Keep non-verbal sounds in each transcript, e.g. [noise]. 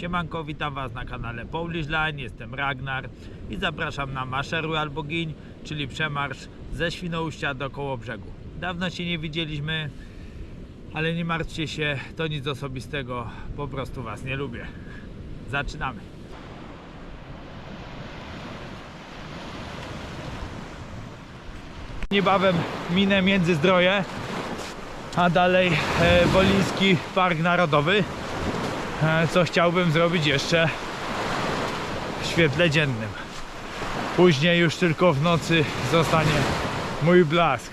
Siemanko, witam Was na kanale Polish Line, jestem Ragnar i zapraszam na Maszeruj albo Giń, czyli przemarsz ze Świnoujścia do Kołobrzegu. Dawno się nie widzieliśmy, ale nie martwcie się, to nic osobistego, po prostu Was nie lubię. Zaczynamy. Niebawem minę Międzyzdroje, a dalej e, Woliński Park Narodowy, co chciałbym zrobić jeszcze w świetle dziennym. Później już tylko w nocy zostanie mój blask.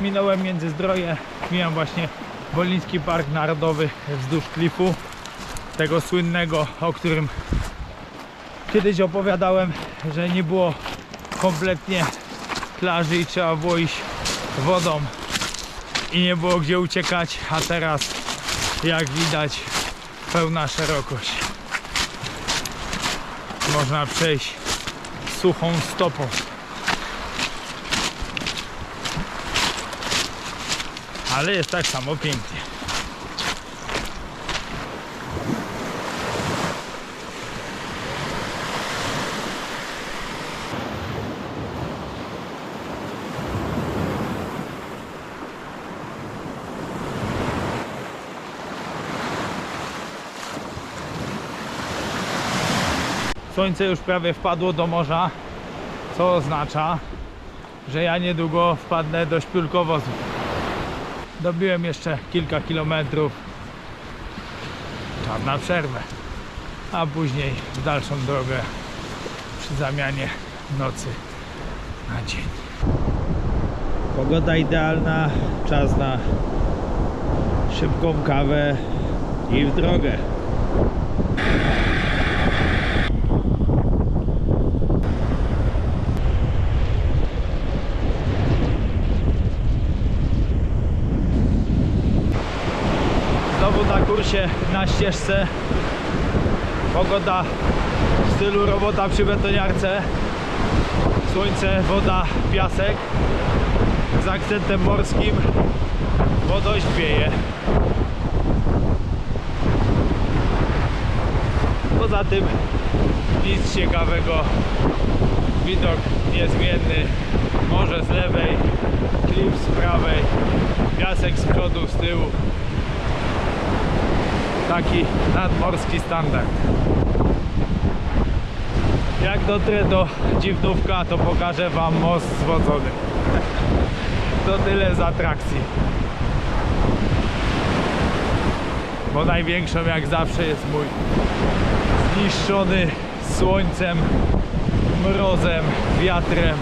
Minąłem Międzyzdroje, mijam właśnie Woliński Park Narodowy wzdłuż klifu, tego słynnego, o którym kiedyś opowiadałem, że nie było kompletnie plaży i trzeba było iść wodą i nie było gdzie uciekać, a teraz jak widać pełna szerokość. Można przejść suchą stopą. Ale jest tak samo pięknie. Słońce już prawie wpadło do morza, co oznacza, że ja niedługo wpadnę do śpiulkowozu. Dobiłem jeszcze kilka kilometrów. Czas na przerwę. A później w dalszą drogę przy zamianie nocy na dzień. Pogoda idealna, czas na szybką kawę i w drogę. Znowu na kursie, na ścieżce. Pogoda w stylu robota przy betoniarce. Słońce, woda, piasek. Z akcentem morskim, bo dość wieje. Poza tym nic ciekawego. Widok niezmienny. Morze z lewej, klif z prawej, piasek z przodu, z tyłu taki nadmorski standard. Jak dotrę do Dziwnówka, to pokażę Wam most zwodzony. To tyle z atrakcji. Bo największą jak zawsze jest mój zniszczony słońcem, mrozem, wiatrem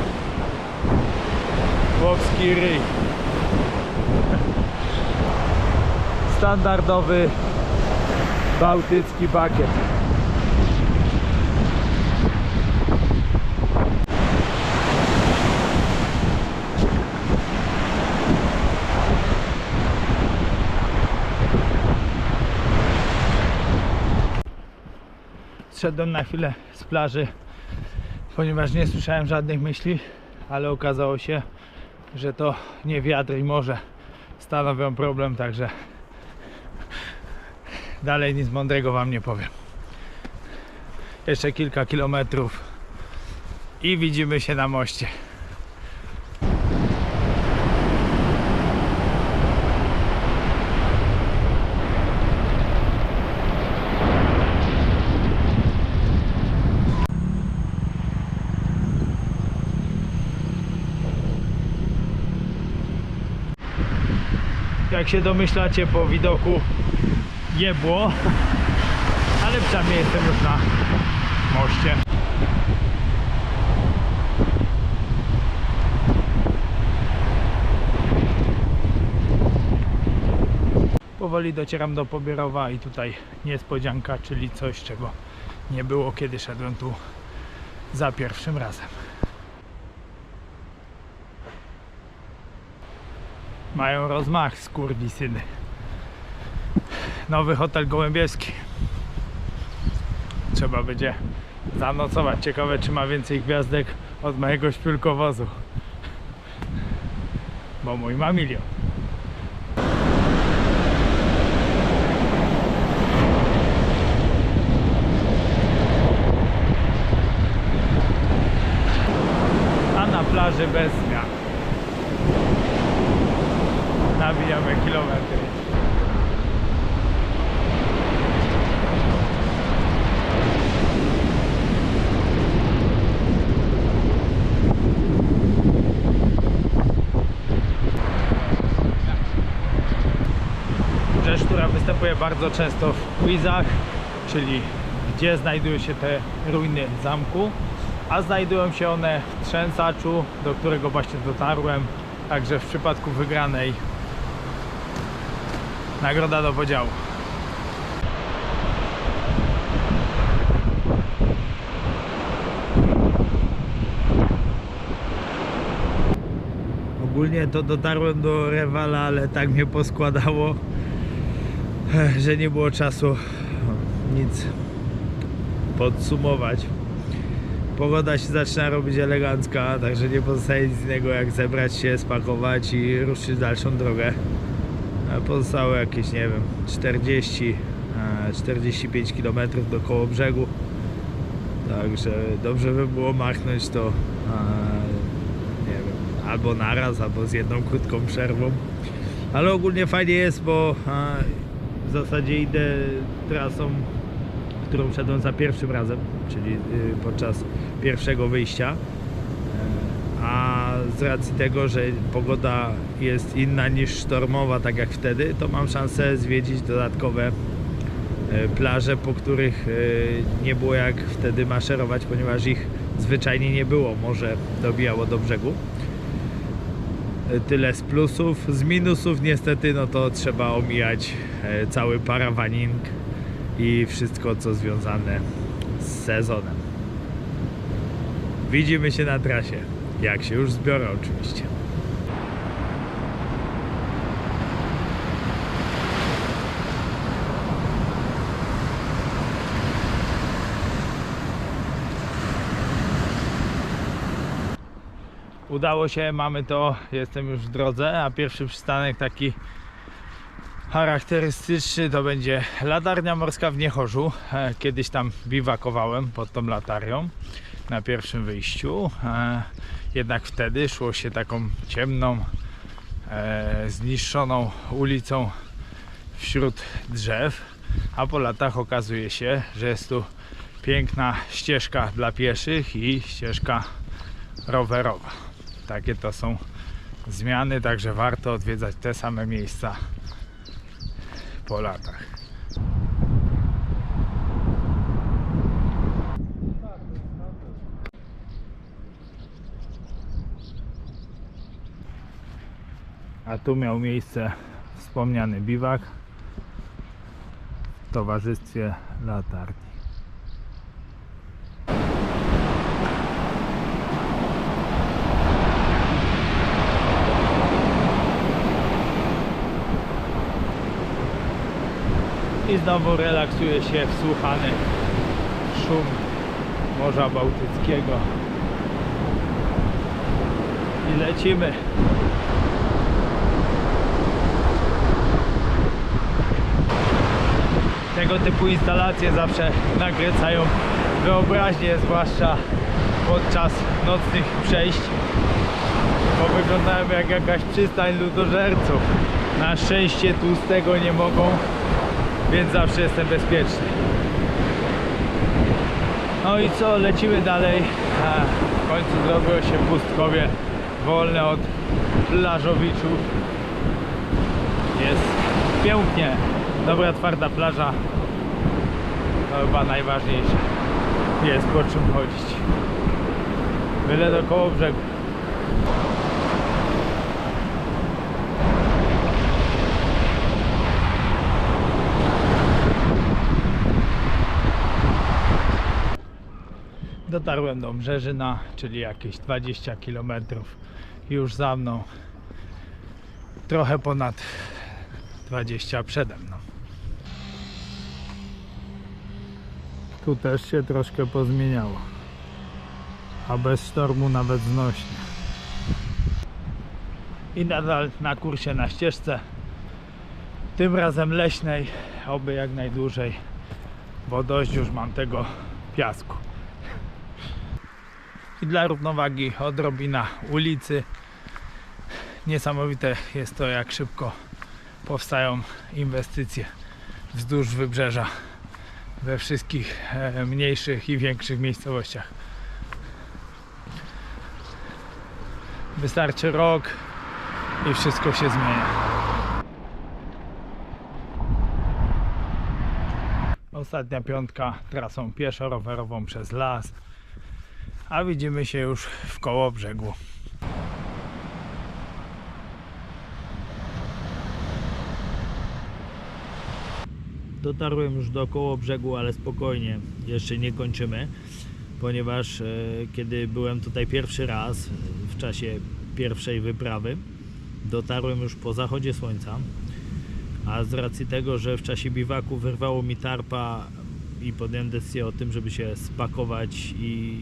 chłopski ryj. Standardowy bałtycki bakiet. Zszedłem na chwilę z plaży, ponieważ nie słyszałem żadnych myśli, ale okazało się, że to nie wiatr i morze stanowią problem, także dalej nic mądrego wam nie powiem. Jeszcze kilka kilometrów i widzimy się na moście. Jak się domyślacie po widoku jebło, ale przynajmniej jestem już na moście. Powoli docieram do Pobierowa i tutaj niespodzianka, czyli coś, czego nie było, kiedy szedłem tu za pierwszym razem. Mają rozmach, skurwisyny. Nowy hotel gołębieski. Trzeba będzie zanocować. Ciekawe, czy ma więcej gwiazdek od mojego śpiulkowozu. bo mój ma milion. A na plaży bez bardzo często w quizach, czyli gdzie znajdują się te ruiny zamku, a znajdują się one w Trzęsaczu, do którego właśnie dotarłem. Także w przypadku wygranej nagroda do podziału. Ogólnie to dotarłem do Rewala, ale tak mnie poskładało, że nie było czasu nic podsumować. Pogoda się zaczyna robić elegancka, także nie pozostaje nic innego jak zebrać się, spakować i ruszyć dalszą drogę. A Pozostało jakieś, nie wiem, 40, e, 45 km do koło brzegu. Także dobrze by było machnąć to, e, nie wiem, albo naraz, albo z jedną krótką przerwą. Ale ogólnie fajnie jest, bo e, w zasadzie idę trasą którą szedłem za pierwszym razem, czyli y, podczas pierwszego wyjścia. E, A z racji tego, że pogoda jest inna niż sztormowa, tak jak wtedy, to mam szansę zwiedzić dodatkowe e, plaże, po których e, nie było jak wtedy maszerować, ponieważ ich zwyczajnie nie było. Morze dobijało do brzegu. Tyle z plusów. Z minusów niestety, no to trzeba omijać e, cały parawaning i wszystko co związane z sezonem. Widzimy się na trasie, jak się już zbiorę oczywiście. Udało się, mamy to, jestem już w drodze, a pierwszy przystanek taki charakterystyczny to będzie latarnia morska w Niechorzu. E, Kiedyś tam biwakowałem pod tą latarią na pierwszym wyjściu. E, Jednak wtedy szło się taką ciemną, e, zniszczoną ulicą wśród drzew, a po latach okazuje się, że jest tu piękna ścieżka dla pieszych i ścieżka rowerowa. Takie to są zmiany, także warto odwiedzać te same miejsca po latach. A tu miał miejsce wspomniany biwak w towarzystwie latarni. I znowu relaksuje się wsłuchany szum Morza Bałtyckiego. I lecimy. Tego typu instalacje zawsze nakręcają wyobraźnię zwłaszcza podczas nocnych przejść bo wyglądają jak jakaś przystań ludożerców. Na szczęście tu z tego nie mogą więc zawsze jestem bezpieczny. No i co, lecimy dalej. W końcu zrobiło się pustkowie wolne od plażowiczów. Jest pięknie. Dobra, twarda plaża. To chyba najważniejsze. Jest po czym chodzić. Byle do koło brzegu. Dotarłem do Brzeżyna, czyli jakieś 20 km już za mną. Trochę ponad 20 przede mną. Tu też się troszkę pozmieniało. A bez sztormu nawet znośnie. i nadal na kursie na ścieżce. Tym razem leśnej, oby jak najdłużej, bo dość już mam tego piasku. I dla równowagi odrobina ulicy. Niesamowite jest to, jak szybko powstają inwestycje wzdłuż wybrzeża we wszystkich e, mniejszych i większych miejscowościach. Wystarczy rok i wszystko się zmienia. Ostatnia piątka trasą pieszo-rowerową przez las, a widzimy się już w koło brzegu. Dotarłem już do koło brzegu, ale spokojnie, jeszcze nie kończymy, ponieważ e, kiedy byłem tutaj pierwszy raz e, w czasie pierwszej wyprawy, dotarłem już po zachodzie słońca, a z racji tego, że w czasie biwaku wyrwało mi tarpa i podjąłem decyzję o tym, żeby się spakować i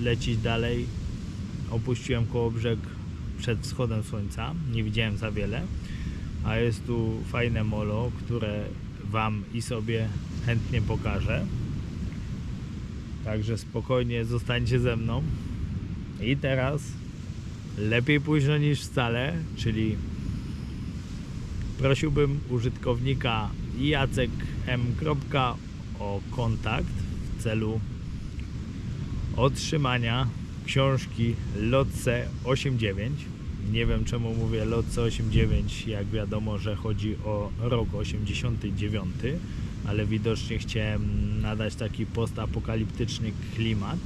lecieć dalej, opuściłem koło brzeg przed wschodem słońca, nie widziałem za wiele, a jest tu fajne molo, które Wam i sobie chętnie pokażę. Także spokojnie zostańcie ze mną. I teraz lepiej późno niż wcale, czyli prosiłbym użytkownika Jacek M. o kontakt w celu otrzymania książki Lotse 89. Nie wiem czemu mówię Lotse 89, jak wiadomo, że chodzi o rok 89, ale widocznie chciałem nadać taki postapokaliptyczny klimat.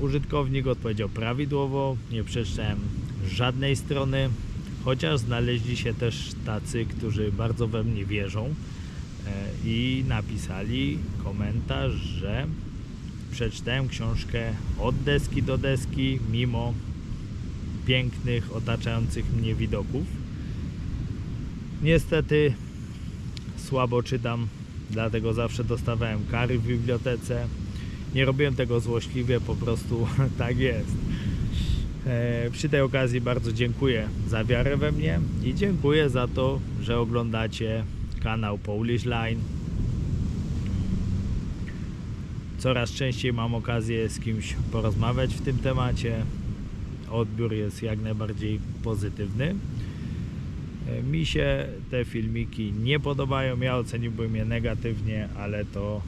Użytkownik odpowiedział prawidłowo, nie przeczytałem żadnej strony, chociaż znaleźli się też tacy, którzy bardzo we mnie wierzą e, i napisali komentarz, że przeczytałem książkę od deski do deski, mimo pięknych, otaczających mnie widoków. Niestety słabo czytam, dlatego zawsze dostawałem kary w bibliotece. Nie robiłem tego złośliwie, po prostu [laughs] tak jest. E, przy tej okazji bardzo dziękuję za wiarę we mnie i dziękuję za to, że oglądacie kanał Polish Line. Coraz częściej mam okazję z kimś porozmawiać w tym temacie. Odbiór jest jak najbardziej pozytywny. E, Mi się te filmiki nie podobają. Ja oceniłbym je negatywnie, ale to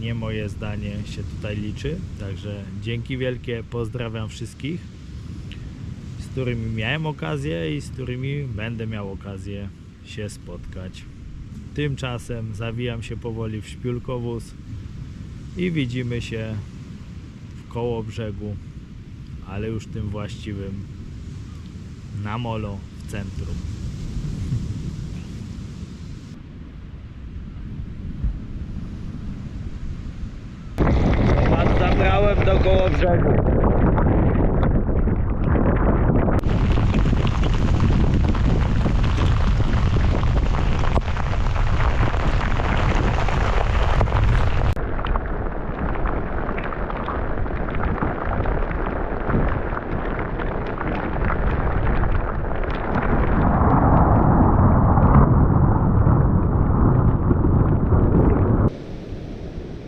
nie moje zdanie się tutaj liczy. Także dzięki wielkie, pozdrawiam wszystkich, z którymi miałem okazję i z którymi będę miał okazję się spotkać. Tymczasem zawijam się powoli w Śpiulkowóz i widzimy się w koło brzegu, ale już tym właściwym na molo w centrum. Was zabrałem do koło brzegu.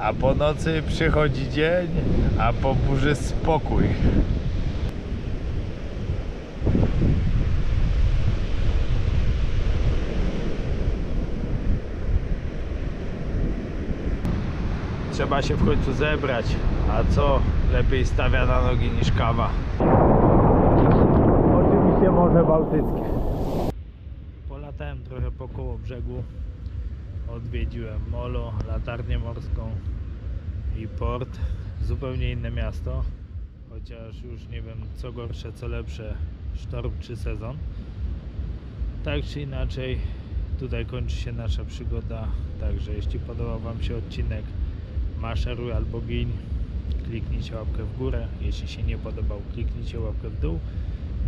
A po nocy przychodzi dzień, a po burzy spokój. Trzeba się w końcu zebrać, a co lepiej stawia na nogi niż kawa. Oczywiście Morze Bałtyckie. Polatałem trochę po koło brzegu odwiedziłem molo, latarnię morską i port. Zupełnie inne miasto, chociaż już nie wiem co gorsze, co lepsze, sztorm czy sezon. Tak czy inaczej, tutaj kończy się nasza przygoda. Także jeśli podobał Wam się odcinek, maszeruj albo giń, kliknijcie łapkę w górę. Jeśli się nie podobał, kliknijcie łapkę w dół.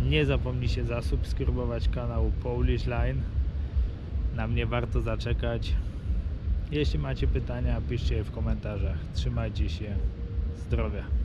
Nie zapomnijcie zasubskrybować kanału Polish Line. Na mnie warto zaczekać. Jeśli macie pytania, piszcie je w komentarzach. Trzymajcie się. Zdrowia.